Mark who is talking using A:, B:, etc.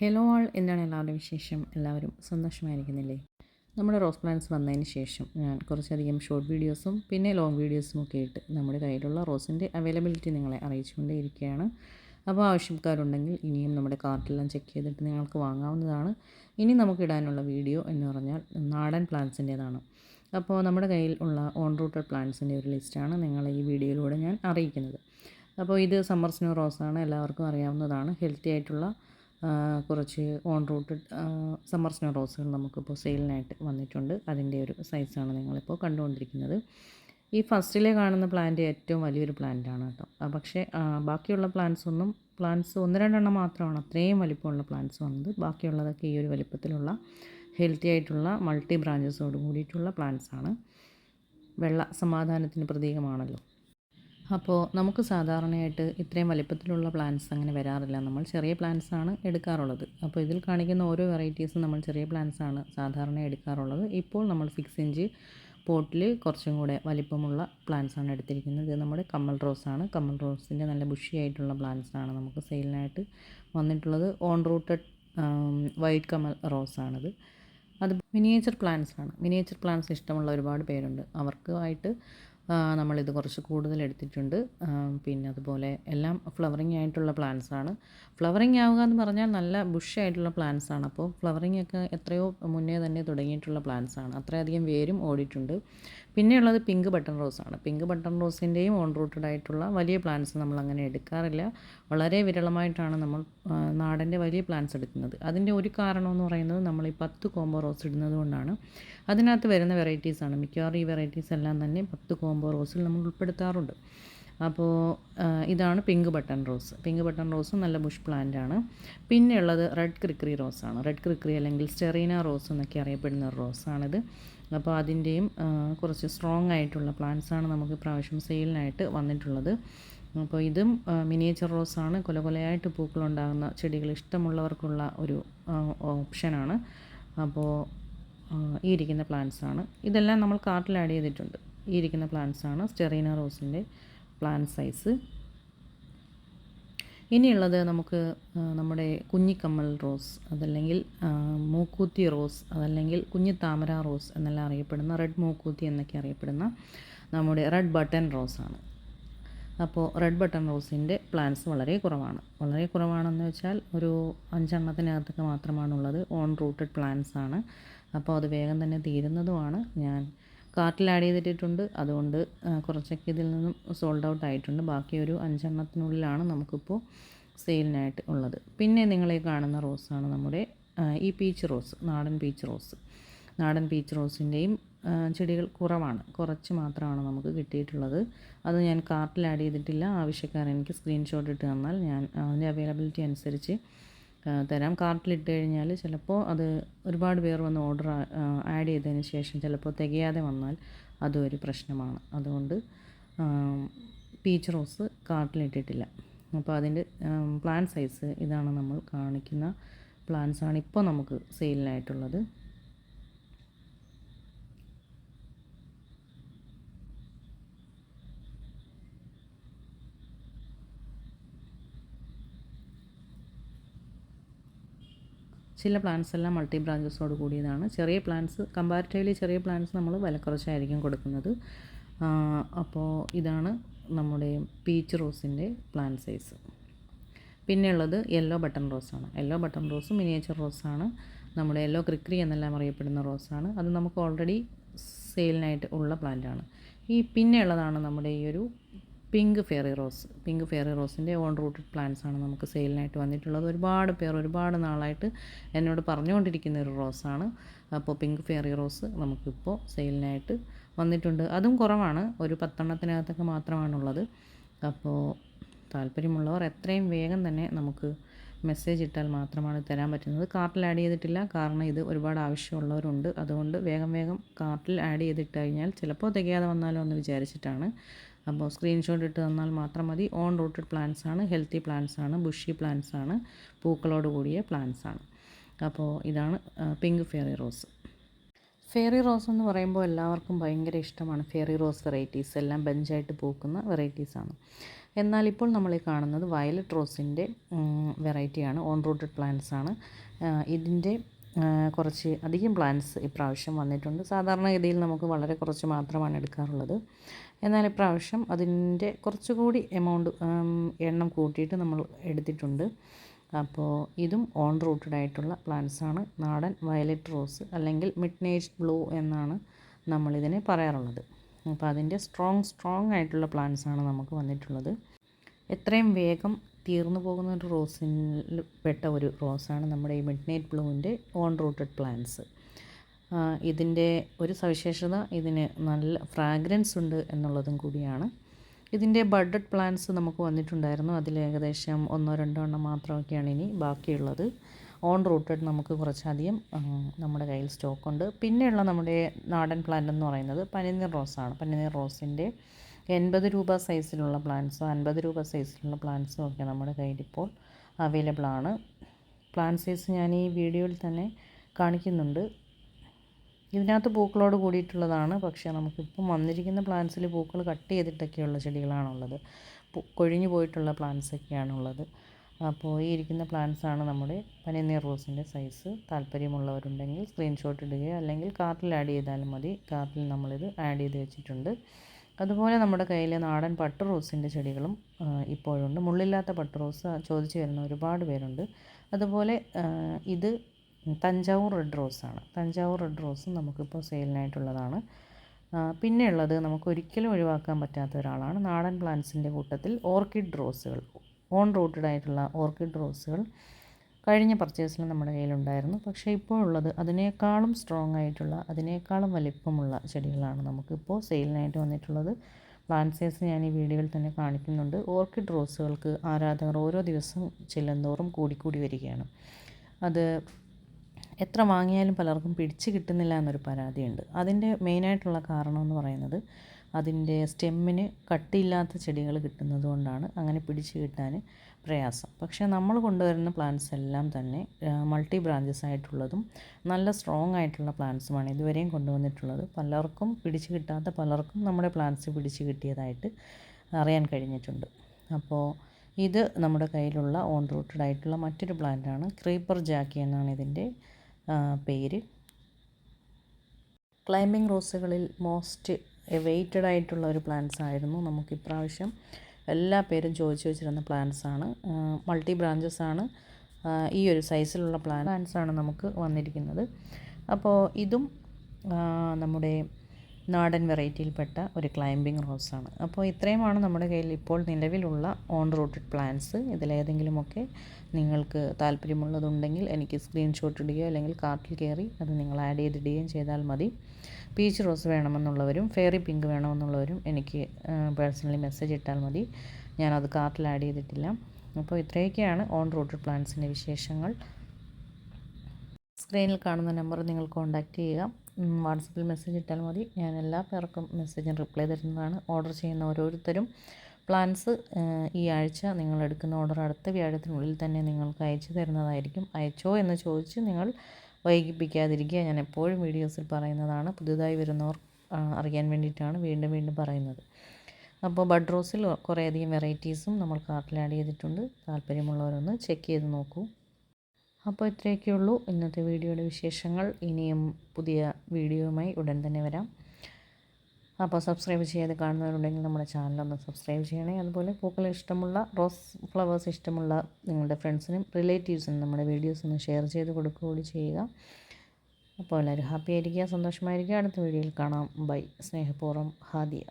A: Hello ആൾ എന്താണ് എല്ലാവരുടെ വിശേഷം. എല്ലാവരും സന്തോഷമായിരിക്കുന്നില്ലേ? നമ്മുടെ റോസ് പ്ലാന്റ്സ് വന്നതിന് ശേഷം ഞാൻ കുറച്ചധികം ഷോർട്ട് വീഡിയോസും പിന്നെ ലോങ് വീഡിയോസും ഒക്കെ ഇട്ട് നമ്മുടെ കയ്യിലുള്ള റോസിന്റെ അവൈലബിലിറ്റി നിങ്ങളെ അറിയിച്ചുകൊണ്ടേയിരിക്കുകയാണ്. അപ്പോൾ ആവശ്യക്കാരുണ്ടെങ്കിൽ ഇനിയും നമ്മുടെ കാർട്ടിലെല്ലാം ചെക്ക് ചെയ്തിട്ട് നിങ്ങൾക്ക് വാങ്ങാവുന്നതാണ്. ഇനി നമുക്ക് ഇടാനുള്ള വീഡിയോ എന്ന് പറഞ്ഞാൽ നാടൻ പ്ലാന്റ്സിന്റേതാണ് അപ്പോൾ നമ്മുടെ കയ്യിൽ ഉള്ള ഓൺ റൂട്ടഡ് പ്ലാന്റ്സിന്റെ ഒരു ലിസ്റ്റാണ് നിങ്ങളെ ഈ വീഡിയോയിലൂടെ ഞാൻ അറിയിക്കുന്നത്. അപ്പോൾ ഇത് സമ്മർ സ്നോ റോസാണ് എല്ലാവർക്കും അറിയാവുന്നതാണ്. ഹെൽത്തി ആയിട്ടുള്ള കുറച്ച് ഓൺ റൂട്ട് സമ്മർ സ്നോ റോസുകൾ നമുക്കിപ്പോൾ സെയിലിനായിട്ട് വന്നിട്ടുണ്ട്. അതിന്റെ ഒരു സൈസാണ് നിങ്ങളിപ്പോൾ കണ്ടുകൊണ്ടിരിക്കുന്നത്. ഈ ഫസ്റ്റിലെ കാണുന്ന പ്ലാന്റ് ഏറ്റവും വലിയൊരു പ്ലാന്റാണ് കേട്ടോ. പക്ഷേ ബാക്കിയുള്ള പ്ലാന്റ്സ് ഒന്നും പ്ലാന്റ്സ് ഒന്ന് രണ്ടെണ്ണം മാത്രമാണ്. അത്രയും വലിപ്പമുള്ള പ്ലാന്റ്സ് വന്നത്. ബാക്കിയുള്ളതൊക്കെ ഈ ഒരു വലിപ്പത്തിലുള്ള ഹെൽത്തി ആയിട്ടുള്ള മൾട്ടി ബ്രാഞ്ചസോട് കൂടിയിട്ടുള്ള പ്ലാന്റ്സ് ആണ്. വെള്ള സമാധാനത്തിന് പ്രതീകമാണല്ലോ. അപ്പോൾ നമുക്ക് സാധാരണയായിട്ട് ഇത്രയും വലിപ്പത്തിലുള്ള പ്ലാന്റ്സ് അങ്ങനെ വരാറില്ല. നമ്മൾ ചെറിയ പ്ലാന്റ്സ് ആണ് എടുക്കാറുള്ളത്. അപ്പോൾ ഇതിൽ കാണിക്കുന്ന ഓരോ വെറൈറ്റീസും നമ്മൾ ചെറിയ പ്ലാന്റ്സ് ആണ് സാധാരണ എടുക്കാറുള്ളത്. ഇപ്പോൾ നമ്മൾ സിക്സ് ഇഞ്ച് പോട്ടിൽ കുറച്ചും കൂടെ വലിപ്പമുള്ള പ്ലാന്റ്സ് ആണ് എടുത്തിരിക്കുന്നത്. ഇത് നമ്മുടെ കമ്മൽ റോസ് ആണ്. കമ്മൽ റോസിന്റെ നല്ല ബുഷി ആയിട്ടുള്ള പ്ലാന്റ്സ് ആണ് നമുക്ക് സെയിലിനായിട്ട് വന്നിട്ടുള്ളത്. ഓൺ റൂട്ടഡ് വൈറ്റ് കമ്മൽ റോസ് ആണിത്. അത് മിനിയേച്ചർ പ്ലാന്റ്സ് ആണ്. മിനിയേച്ചർ പ്ലാന്റ്സ് ഇഷ്ടമുള്ള ഒരുപാട് പേരുണ്ട്. അവർക്കുമായിട്ട് ആ, നമ്മളിത് കുറച്ച് കൂടുതൽ എടുത്തിട്ടുണ്ട്. പിന്നെ അതുപോലെ എല്ലാം ഫ്ലവറിങ് ആയിട്ടുള്ള പ്ലാന്റ്സ് ആണ്. ഫ്ലവറിങ് ആവുക എന്ന് പറഞ്ഞാൽ നല്ല ബുഷ് ആയിട്ടുള്ള പ്ലാന്റ്സ് ആണ്. അപ്പോൾ ഫ്ലവറിങ് ഒക്കെ എത്രയോ മുന്നേ തന്നെ തുടങ്ങിയിട്ടുള്ള പ്ലാന്റ്സ് ആണ്. അത്രയധികം വേരും ഓടിയിട്ടുണ്ട്. പിന്നെയുള്ളത് പിങ്ക് ബട്ടൺ റോസാണ് പിങ്ക് ബട്ടൺ റോസിന്റെയും ഓൺ റൂട്ടഡ് ആയിട്ടുള്ള വലിയ പ്ലാന്റ്സ് നമ്മൾ അങ്ങനെ എടുക്കാറില്ല. വളരെ വിരളമായിട്ടാണ് നമ്മൾ നാടന്റെ വലിയ പ്ലാന്റ്സ് എടുക്കുന്നത്. അതിന്റെ ഒരു കാരണമെന്ന് പറയുന്നത് നമ്മൾ ഈ പത്ത് കോംബോ റോസ് ഇടുന്നത് കൊണ്ടാണ്. അതിനകത്ത് വരുന്ന വെറൈറ്റീസാണ് മിക്കവാറും ഈ വെറൈറ്റീസ് എല്ലാം തന്നെ പത്ത് കോംബോ റോസിൽ നമ്മൾ ഉൾപ്പെടുത്താറുണ്ട്. അപ്പോൾ ഇതാണ് pink button rose pink button rose നല്ല ബുഷ് പ്ലാന്റ് ആണ്. പിന്നെ ഉള്ളത് റെഡ് ക്രിക്രി റോസാണ് റെഡ് ക്രിക്രി അല്ലെങ്കിൽ സ്റ്റെറീന റോസ് എന്നൊക്കെ അറിയപ്പെടുന്ന ഒരു റോസാണിത് അപ്പോൾ അതിന്റെയും കുറച്ച് സ്ട്രോങ് ആയിട്ടുള്ള പ്ലാന്റ്സ് ആണ് നമുക്ക് പ്രാവശ്യം സെയിലിനായിട്ട് വന്നിട്ടുള്ളത്. അപ്പോൾ ഇതും മിനിയേച്ചർ റോസാണ് കൊല കൊലയായിട്ട് പൂക്കളുണ്ടാകുന്ന ചെടികൾ ഇഷ്ടമുള്ളവർക്കുള്ള ഒരു ഓപ്ഷനാണ് അപ്പോൾ ഈ ഇരിക്കുന്ന പ്ലാന്റ്സാണ് ഇതെല്ലാം നമ്മൾ കാർട്ടിൽ ആഡ് ചെയ്തിട്ടുണ്ട്. ഈ ഇരിക്കുന്ന പ്ലാന്റ്സാണ് സ്റ്റെറീന റോസിന്റെ പ്ലാന്റ് സൈസ് ഇനിയുള്ളത് നമുക്ക് നമ്മുടെ കുഞ്ഞിക്കമ്മൽ റോസ് അതല്ലെങ്കിൽ മൂക്കൂത്തി റോസ് അതല്ലെങ്കിൽ കുഞ്ഞി താമര റോസ് എന്നെല്ലാം അറിയപ്പെടുന്ന റെഡ് മൂക്കൂത്തി എന്നൊക്കെ അറിയപ്പെടുന്ന നമ്മുടെ റെഡ് ബട്ടൺ റോസാണ് അപ്പോൾ റെഡ് ബട്ടൺ റോസിന്റെ പ്ലാന്റ്സ് വളരെ കുറവാണ്. വളരെ കുറവാണെന്ന് വെച്ചാൽ ഒരു അഞ്ചെണ്ണത്തിനകത്തൊക്കെ മാത്രമാണുള്ളത്. ഓൺ റൂട്ടഡ് പ്ലാന്റ്സ് ആണ്. അപ്പോൾ അത് വേഗം തന്നെ തീരുന്നതുമാണ്. ഞാൻ കാർട്ടിൽ ആഡ് ചെയ്തിട്ടിട്ടുണ്ട്. അതുകൊണ്ട് കുറച്ചൊക്കെ ഇതിൽ നിന്നും സോൾഡ് ഔട്ട് ആയിട്ടുണ്ട്. ബാക്കി ഒരു അഞ്ചെണ്ണത്തിനുള്ളിലാണ് നമുക്കിപ്പോൾ സെയിലിനായിട്ട് ഉള്ളത്. പിന്നെ നിങ്ങളെ കാണുന്ന റോസാണ് നമ്മുടെ ഈ പീച്ച് റോസ് നാടൻ പീച്ച് റോസ് നാടൻ പീച്ച് റോസിന്റെയും ചെടികൾ കുറവാണ്. കുറച്ച് മാത്രമാണ് നമുക്ക് കിട്ടിയിട്ടുള്ളത്. അത് ഞാൻ കാർട്ടിൽ ആഡ് ചെയ്തിട്ടില്ല. ആവശ്യക്കാർ എനിക്ക് സ്ക്രീൻഷോട്ട് ഇട്ട് തന്നാൽ ഞാൻ അതിന്റെ അവൈലബിലിറ്റി അനുസരിച്ച് തരാം. കാർട്ടിലിട്ട് കഴിഞ്ഞാൽ ചിലപ്പോൾ അത് ഒരുപാട് പേർ വന്ന് ഓർഡർ ആഡ് ചെയ്തതിന് ശേഷം ചിലപ്പോൾ തികയാതെ വന്നാൽ അതും ഒരു പ്രശ്നമാണ്. അതുകൊണ്ട് പീച്ച് റോസ് കാർട്ടിലിട്ടിട്ടില്ല. അപ്പോൾ അതിന്റെ പ്ലാൻ സൈസ് ഇതാണ് നമ്മൾ കാണിക്കുന്ന പ്ലാൻസ് ആണ് ഇപ്പോൾ നമുക്ക് സെയിലിനായിട്ടുള്ളത് ചില പ്ലാന്റ്സ് എല്ലാം മൾട്ടി ബ്രാഞ്ചസോട് കൂടിയതാണ്. ചെറിയ പ്ലാന്റ്സ് കമ്പാരിറ്റീവ്ലി ചെറിയ പ്ലാന്റ്സ് നമ്മൾ വില കുറച്ചായിരിക്കും കൊടുക്കുന്നത്. അപ്പോൾ ഇതാണ് നമ്മുടെ പീച്ച് റോസിന്റെ പ്ലാന്റ് സൈസ് പിന്നെയുള്ളത് യെല്ലോ ബട്ടൺ റോസാണ് യെല്ലോ ബട്ടൺ റോസ് മിനിയേച്ചർ റോസാണ് നമ്മുടെ യെല്ലോ ക്രിക്രി എന്നെല്ലാം അറിയപ്പെടുന്ന റോസാണ് അത് നമുക്ക് ഓൾറെഡി സെയിലിനായിട്ട് ഉള്ള പ്ലാന്റാണ് ഈ പിന്നെയുള്ളതാണ് നമ്മുടെ ഈ ഒരു pink fairy rose pink fairy റോസിന്റെ own rooted plants ആണ് നമുക്ക് സെയിലിനായിട്ട് വന്നിട്ടുള്ളത്. ഒരുപാട് പേർ ഒരുപാട് നാളായിട്ട് എന്നോട് പറഞ്ഞുകൊണ്ടിരിക്കുന്ന ഒരു റോസാണ്. അപ്പോൾ പിങ്ക് ഫെയറി റോസ് നമുക്കിപ്പോൾ സെയിലിനായിട്ട് വന്നിട്ടുണ്ട്. അതും കുറവാണ്. ഒരു പത്തെണ്ണത്തിനകത്തൊക്കെ മാത്രമാണുള്ളത്. അപ്പോൾ താല്പര്യമുള്ളവർ എത്രയും വേഗം തന്നെ നമുക്ക് മെസ്സേജ് ഇട്ടാൽ മാത്രമാണ് തരാൻ പറ്റുന്നത്. കാർട്ടിൽ ആഡ് ചെയ്തിട്ടില്ല. കാരണം ഇത് ഒരുപാട് ആവശ്യമുള്ളവരുണ്ട്. അതുകൊണ്ട് വേഗം വേഗം കാർട്ടിൽ ആഡ് ചെയ്തിട്ട് കഴിഞ്ഞാൽ ചിലപ്പോൾ തികയാതെ വന്നാലോ എന്ന് വിചാരിച്ചിട്ടാണ് അപ്പോൾ സ്ക്രീൻഷോട്ട് ഇട്ട് തന്നാൽ മാത്രം മതി. ഓൺ റൂട്ടഡ് പ്ലാന്റ്സ് ആണ് ഹെൽത്തി പ്ലാന്റ്സ് ആണ് ബുഷി പ്ലാന്റ്സ് ആണ് പൂക്കളോട് കൂടിയ പ്ലാന്റ്സ് ആണ്. അപ്പോൾ ഇതാണ് pink fairy rose fairy rose എന്ന് പറയുമ്പോൾ എല്ലാവർക്കും ഭയങ്കര ഇഷ്ടമാണ്. ഫെയറി റോസ് വെറൈറ്റീസ് എല്ലാം ബെഞ്ചായിട്ട് പൂക്കുന്ന വെറൈറ്റീസാണ് എന്നാൽ ഇപ്പോൾ നമ്മൾ കാണുന്നത് വയലറ്റ് റോസിന്റെ വെറൈറ്റിയാണ് ഓൺ റൂട്ടഡ് പ്ലാന്റ്സ് ആണ്. ഇതിന്റെ കുറച്ച് അധികം പ്ലാന്റ്സ് ഇപ്രാവശ്യം വന്നിട്ടുണ്ട്. സാധാരണഗതിയിൽ നമുക്ക് വളരെ കുറച്ച് മാത്രമാണ് എടുക്കാറുള്ളത്. എന്നാൽ ഇപ്രാവശ്യം അതിന്റെ കുറച്ചുകൂടി എമൗണ്ട് എണ്ണം കൂട്ടിയിട്ട് നമ്മൾ എടുത്തിട്ടുണ്ട്. അപ്പോൾ ഇതും ഓൺ റൂട്ടഡ് ആയിട്ടുള്ള പ്ലാന്റ്സ് ആണ്. നാടൻ വയലറ്റ് റോസ് അല്ലെങ്കിൽ മിഡ് ബ്ലൂ എന്നാണ് നമ്മളിതിനെ പറയാറുള്ളത്. അപ്പോൾ അതിന്റെ സ്ട്രോങ് സ്ട്രോങ് ആയിട്ടുള്ള പ്ലാന്റ്സ് ആണ് നമുക്ക് വന്നിട്ടുള്ളത്. എത്രയും വേഗം തീർന്നു പോകുന്ന ഒരു റോസിൽ പെട്ട ഒരു റോസാണ് നമ്മുടെ ഈ മിഡ് നൈറ്റ് ബ്ലൂവിന്റെ ഓൺ റൂട്ടഡ് പ്ലാന്റ്സ് ഇതിന്റെ ഒരു സവിശേഷത ഇതിന് നല്ല ഫ്രാഗ്രൻസ് ഉണ്ട് എന്നുള്ളതും കൂടിയാണ്. ഇതിന്റെ ബഡഡ് പ്ലാന്റ്സ് നമുക്ക് വന്നിട്ടുണ്ടായിരുന്നു. അതിൽ ഏകദേശം ഒന്നോ രണ്ടോ എണ്ണം മാത്രമൊക്കെയാണ് ഇനി ബാക്കിയുള്ളത്. ഓൺ റൂട്ടഡ് നമുക്ക് കുറച്ചധികം നമ്മുടെ കയ്യിൽ സ്റ്റോക്കുണ്ട് പിന്നെയുള്ള നമ്മുടെ നാടൻ പ്ലാന്റ് എന്ന് പറയുന്നത് പനിനീർ റോസാണ് പനിനീർ റോസിന്റെ എൺപത് രൂപ സൈസിലുള്ള പ്ലാന്റ്സോ അൻപത് രൂപ സൈസിലുള്ള പ്ലാന്റ്സും ഒക്കെ നമ്മുടെ കയ്യിൽ ഇപ്പോൾ അവൈലബിൾ ആണ്. പ്ലാന്റ് സൈസ് ഞാൻ ഈ വീഡിയോയിൽ തന്നെ കാണിക്കുന്നുണ്ട്. ഇതിനകത്ത് പൂക്കളോട് കൂടിയിട്ടുള്ളതാണ്. പക്ഷേ നമുക്കിപ്പം വന്നിരിക്കുന്ന പ്ലാന്റ്സിൽ പൂക്കൾ കട്ട് ചെയ്തിട്ടൊക്കെയുള്ള ചെടികളാണുള്ളത്. കൊഴിഞ്ഞു പോയിട്ടുള്ള പ്ലാന്റ്സൊക്കെയാണുള്ളത് അപ്പോൾ ഈ ഇരിക്കുന്ന പ്ലാന്റ്സാണ് നമ്മുടെ പനിനീർ റോസിന്റെ സൈസ്. താല്പര്യമുള്ളവരുണ്ടെങ്കിൽ സ്ക്രീൻഷോട്ട് ഇടുകയോ അല്ലെങ്കിൽ കാർട്ടിൽ ആഡ് ചെയ്താലും മതി. കാർട്ടിൽ നമ്മളിത് ആഡ് ചെയ്ത് വെച്ചിട്ടുണ്ട്. അതുപോലെ നമ്മുടെ കയ്യിൽ നാടൻ പട്ട് റോസിന്റെ ചെടികളും ഇപ്പോഴുണ്ട്. മുള്ളില്ലാത്ത പട്ട് റോസ് ചോദിച്ചു വരുന്ന ഒരുപാട് പേരുണ്ട്. അതുപോലെ ഇത് തഞ്ചാവൂർ റെഡ് റോസാണ്. തഞ്ചാവൂർ റെഡ് റോസും നമുക്കിപ്പോൾ സെയിലിനായിട്ടുള്ളതാണ്. പിന്നെ ഉള്ളത് നമുക്ക് ഒരിക്കലും ഒഴിവാക്കാൻ പറ്റാത്ത ഒരാളാണ് നാടൻ പ്ലാന്റ്സിന്റെ കൂട്ടത്തിൽ ഓർക്കിഡ് റോസുകൾ. ഓൺ റൂട്ടഡ് ആയിട്ടുള്ള ഓർക്കിഡ് റോസുകൾ കഴിഞ്ഞ പർച്ചേസിൽ നമ്മുടെ കയ്യിലുണ്ടായിരുന്നു. പക്ഷേ ഇപ്പോൾ ഉള്ളത് അതിനേക്കാളും സ്ട്രോങ് ആയിട്ടുള്ള അതിനേക്കാളും വലിപ്പമുള്ള ചെടികളാണ് നമുക്കിപ്പോൾ സെയിലിനായിട്ട് വന്നിട്ടുള്ളത്. പ്ലാന്റ്സേഴ്സ് ഞാൻ ഈ വീഡിയോയിൽ തന്നെ കാണിക്കുന്നുണ്ട്. ഓർക്കിഡ് റോസുകൾക്ക് ആരാധകർ ഓരോ ദിവസം ചെല്ലുന്തോറും കൂടിക്കൂടി വരികയാണ്. അത് എത്ര വാങ്ങിയാലും പലർക്കും പിടിച്ച് കിട്ടുന്നില്ല എന്നൊരു പരാതിയുണ്ട്. അതിന്റെ മെയിനായിട്ടുള്ള കാരണം എന്ന് പറയുന്നത് അതിന്റെ സ്റ്റെമ്മിന് കട്ടിയില്ലാത്ത ചെടികൾ കിട്ടുന്നത് കൊണ്ടാണ് അങ്ങനെ പിടിച്ച് കിട്ടാൻ പ്രയാസം. പക്ഷേ നമ്മൾ കൊണ്ടുവരുന്ന പ്ലാന്റ്സ് എല്ലാം തന്നെ മൾട്ടി ബ്രാഞ്ചസ് ആയിട്ടുള്ളതും നല്ല സ്ട്രോങ് ആയിട്ടുള്ള പ്ലാന്റ്സുമാണ് ഇതുവരെയും കൊണ്ടുവന്നിട്ടുള്ളത്. പലർക്കും പിടിച്ച് കിട്ടാത്ത പലർക്കും നമ്മുടെ പ്ലാന്റ്സ് പിടിച്ച് കിട്ടിയതായിട്ട് അറിയാൻ കഴിഞ്ഞിട്ടുണ്ട്. അപ്പോൾ ഇത് നമ്മുടെ കയ്യിലുള്ള ഓൺ റൂട്ടഡ് ആയിട്ടുള്ള മറ്റൊരു പ്ലാന്റാണ് ക്രീപ്പർ ജാക്കി എന്നാണ് ഇതിന്റെ പേര്? ക്ലൈമ്പിംഗ് റോസുകളിൽ മോസ്റ്റ് വെയ്റ്റഡ് ആയിട്ടുള്ള ഒരു പ്ലാന്റ്സ് ആയിരുന്നു. നമുക്ക് ഇപ്രാവശ്യം എല്ലാ പേരും ചോദിച്ചു വെച്ചിരുന്ന പ്ലാന്റ്സ് ആണ്. മൾട്ടി ബ്രാഞ്ചസ് ആണ്. ഈ ഒരു സൈസിലുള്ള പ്ലാന്റ്സ് ആണ് നമുക്ക് വന്നിരിക്കുന്നത്. അപ്പോൾ ഇതും നമ്മുടെ നാടൻ വെറൈറ്റിയിൽപ്പെട്ട ഒരു ക്ലൈംബിംഗ് റോസാണ് അപ്പോൾ ഇത്രയുമാണ് നമ്മുടെ കയ്യിൽ ഇപ്പോൾ നിലവിലുള്ള ഓൺ റൂട്ടഡ് പ്ലാന്റ്സ് ഇതിലേതെങ്കിലുമൊക്കെ നിങ്ങൾക്ക് താല്പര്യമുള്ളതുണ്ടെങ്കിൽ എനിക്ക് സ്ക്രീൻഷോട്ട് ഇടുകയോ അല്ലെങ്കിൽ കാർട്ടിൽ കയറി അത് നിങ്ങൾ ആഡ് ചെയ്തിടുകയും ചെയ്താൽ മതി. പീച്ച് റോസ് വേണമെന്നുള്ളവരും ഫെയറി പിങ്ക് വേണമെന്നുള്ളവരും എനിക്ക് പേഴ്സണലി മെസ്സേജ് ഇട്ടാൽ മതി. ഞാനത് കാർട്ടിൽ ആഡ് ചെയ്തിട്ടില്ല. അപ്പോൾ ഇത്രയൊക്കെയാണ് ഓൺ റൂട്ടഡ് പ്ലാന്റ്സിന്റെ വിശേഷങ്ങൾ. സ്ക്രീനിൽ കാണുന്ന നമ്പർ നിങ്ങൾ കോൺടാക്റ്റ് ചെയ്യുക. വാട്സപ്പിൽ മെസ്സേജ് ഇട്ടാൽ മതി. ഞാൻ എല്ലാ പേർക്കും മെസ്സേജിന് റിപ്ലൈ തരുന്നതാണ്. ഓർഡർ ചെയ്യുന്ന ഓരോരുത്തരും പ്ലാൻസ് ഈ ആഴ്ച നിങ്ങൾ എടുക്കുന്ന ഓർഡർ അടുത്ത വ്യാഴത്തിനുള്ളിൽ തന്നെ നിങ്ങൾക്ക് അയച്ചു തരുന്നതായിരിക്കും. അയച്ചോ എന്ന് ചോദിച്ച് നിങ്ങൾ വൈകിപ്പിക്കാതിരിക്കുക. ഞാൻ എപ്പോഴും വീഡിയോസിൽ പറയുന്നതാണ്. പുതുതായി വരുന്നവർ അറിയാൻ വേണ്ടിയിട്ടാണ് വീണ്ടും വീണ്ടും പറയുന്നത്. അപ്പോൾ ബഡ് റോസിൽ കുറേയധികം വെറൈറ്റീസും നമ്മൾ കാർട്ടിൽ ആഡ് ചെയ്തിട്ടുണ്ട്. താല്പര്യമുള്ളവരൊന്ന് ചെക്ക് ചെയ്ത് നോക്കൂ. അപ്പോൾ ഇത്രയൊക്കെ ഉള്ളൂ. ഇന്നത്തെ വീഡിയോയുടെ വിശേഷങ്ങൾ. ഇനിയും പുതിയ വീഡിയോയുമായി ഉടൻ തന്നെ വരാം. അപ്പോൾ സബ്സ്ക്രൈബ് ചെയ്യാതെ കാണുന്നവരുണ്ടെങ്കിൽ നമ്മുടെ ചാനലൊന്ന് സബ്സ്ക്രൈബ് ചെയ്യണേ. അതുപോലെ പൂക്കൾ ഇഷ്ടമുള്ള റോസ് ഫ്ലവേഴ്സ് ഇഷ്ടമുള്ള നിങ്ങളുടെ ഫ്രണ്ട്സിനും റിലേറ്റീവ്സിനും നമ്മുടെ വീഡിയോസ് ഒന്ന് ഷെയർ ചെയ്ത് കൊടുക്കുകയും ചെയ്യുക. അപ്പോൾ എല്ലാവരും ഹാപ്പി ആയിരിക്കുക സന്തോഷമായിരിക്കുക. അടുത്ത വീഡിയോയിൽ കാണാം. ബൈ സ്നേഹപൂർവം ഹാദിയ.